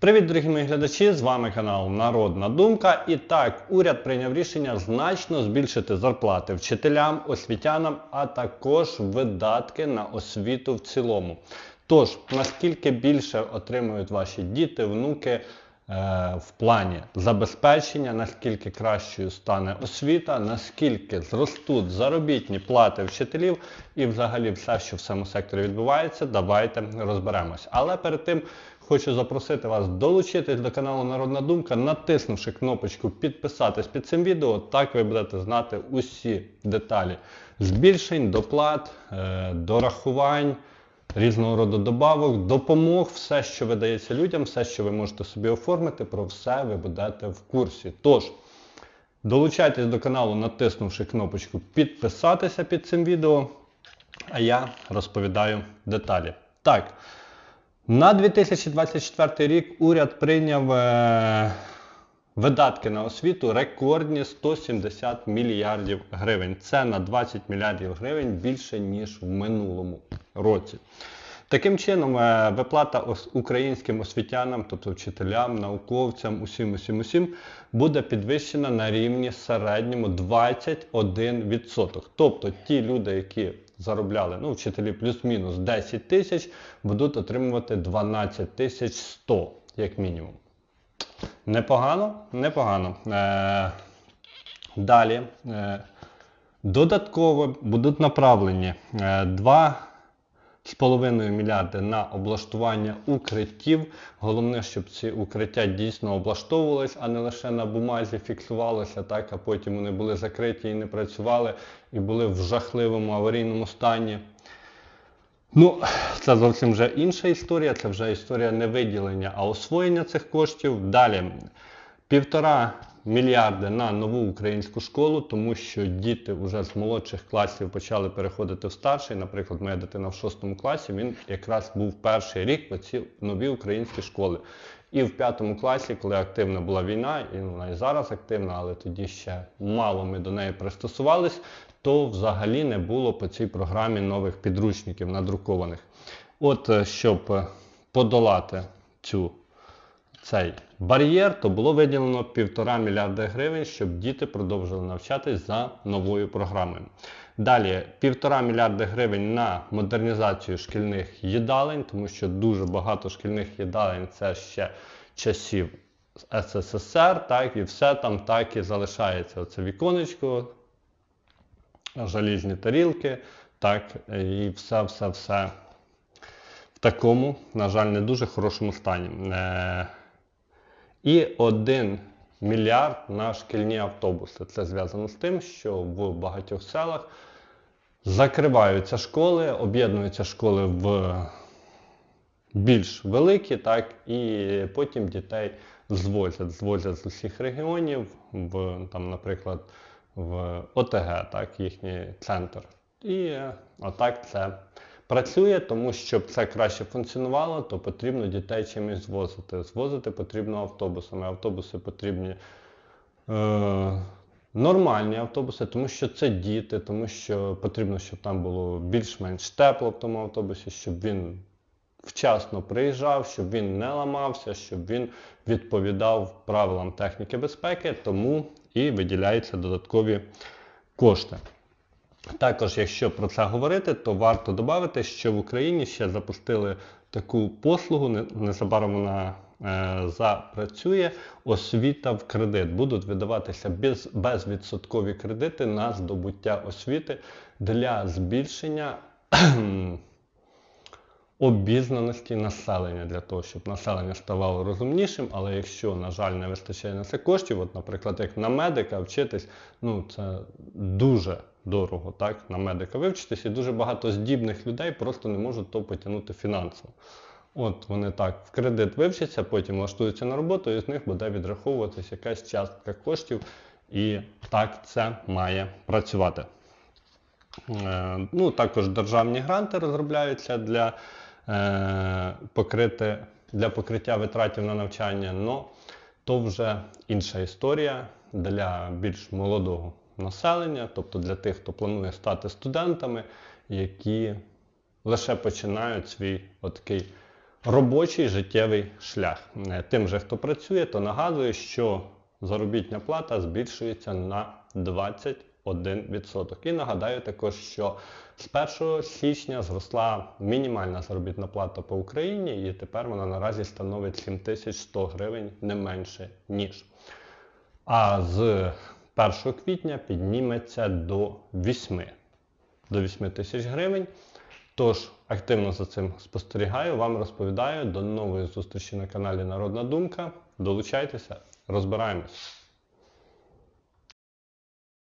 Привіт, дорогі мої глядачі! З вами канал Народна Думка. І так, уряд прийняв рішення значно збільшити зарплати вчителям, освітянам, а також видатки на освіту в цілому. Тож, наскільки більше отримують ваші діти, внуки е, в плані забезпечення, наскільки кращою стане освіта, наскільки зростуть заробітні плати вчителів і взагалі все, що в цьому секторі відбувається, давайте розберемось. Але перед тим хочу запросити вас долучитись до каналу Народна Думка, натиснувши кнопочку підписатись під цим відео. Так ви будете знати усі деталі збільшень, доплат, е, дорахувань, різного роду добавок, допомог, все, що видається людям, все, що ви можете собі оформити, про все ви будете в курсі. Тож, долучайтесь до каналу, натиснувши кнопочку підписатися під цим відео, а я розповідаю деталі. Так. На 2024 рік уряд прийняв е, видатки на освіту рекордні 170 мільярдів гривень. Це на 20 мільярдів гривень більше, ніж в минулому році. Таким чином, е, виплата українським освітянам, тобто вчителям, науковцям, усім, усім, усім, буде підвищена на рівні середньому 21%. Тобто ті люди, які заробляли, ну, вчителі плюс-мінус 10 тисяч, будуть отримувати 12 тисяч 100, як мінімум. Непогано, непогано. Е, далі. Е, додатково будуть направлені е, 2,5 мільярди на облаштування укриттів. Головне, щоб ці укриття дійсно облаштовувались, а не лише на бумазі фіксувалися, так, а потім вони були закриті і не працювали, і були в жахливому аварійному стані. Ну, це зовсім вже інша історія, це вже історія не виділення, а освоєння цих коштів. Далі півтора мільярди на нову українську школу, тому що діти вже з молодших класів почали переходити в старший. Наприклад, моя дитина в шостому класі, він якраз був перший рік в ці нові українські школи. І в п'ятому класі, коли активна була війна, і вона і зараз активна, але тоді ще мало ми до неї пристосувались, то взагалі не було по цій програмі нових підручників надрукованих. От е, щоб е, подолати цю, цей бар'єр, то було виділено півтора мільярда гривень, щоб діти продовжили навчатись за новою програмою. Далі півтора мільярда гривень на модернізацію шкільних їдалень, тому що дуже багато шкільних їдалень це ще часів СССР, так, і все там так і залишається. Оце віконечко, желізні тарілки, так, і все-все-все в такому, на жаль, не дуже хорошому стані. І 1 мільярд на шкільні автобуси. Це зв'язано з тим, що в багатьох селах закриваються школи, об'єднуються школи в більш великі, так, і потім дітей звозять, звозять з усіх регіонів, в, там, наприклад, в ОТГ, так, їхній центр. І отак це працює, тому щоб це краще функціонувало, то потрібно дітей чимось звозити. Звозити потрібно автобусами. Автобуси потрібні е, нормальні автобуси, тому що це діти, тому що потрібно, щоб там було більш-менш тепло в тому автобусі, щоб він вчасно приїжджав, щоб він не ламався, щоб він відповідав правилам техніки безпеки, тому і виділяються додаткові кошти. Також, якщо про це говорити, то варто додати, що в Україні ще запустили таку послугу, незабаром вона е, запрацює, освіта в кредит. Будуть видаватися без, безвідсоткові кредити на здобуття освіти для збільшення обізнаності населення для того, щоб населення ставало розумнішим, але якщо, на жаль, не вистачає на це коштів, от, наприклад, як на медика вчитись, ну це дуже дорого, так, на медика вивчитись, і дуже багато здібних людей просто не можуть то потягнути фінансово. От вони так в кредит вивчаться, потім влаштуються на роботу, і з них буде відраховуватись якась частка коштів, і так це має працювати. Е, Ну, також державні гранти розробляються для, е, покрити, для покриття витратів на навчання, але то вже інша історія для більш молодого населення, тобто для тих, хто планує стати студентами, які лише починають свій отакий робочий життєвий шлях. Е, Тим же, хто працює, то нагадую, що заробітня плата збільшується на 21%. І нагадаю також, що з 1 січня зросла мінімальна заробітна плата по Україні, і тепер вона наразі становить 7100 гривень не менше ніж. А з 1 квітня підніметься до 8, до 8 тисяч гривень. Тож активно за цим спостерігаю, вам розповідаю. До нової зустрічі на каналі Народна Думка. Долучайтеся, розбираємось.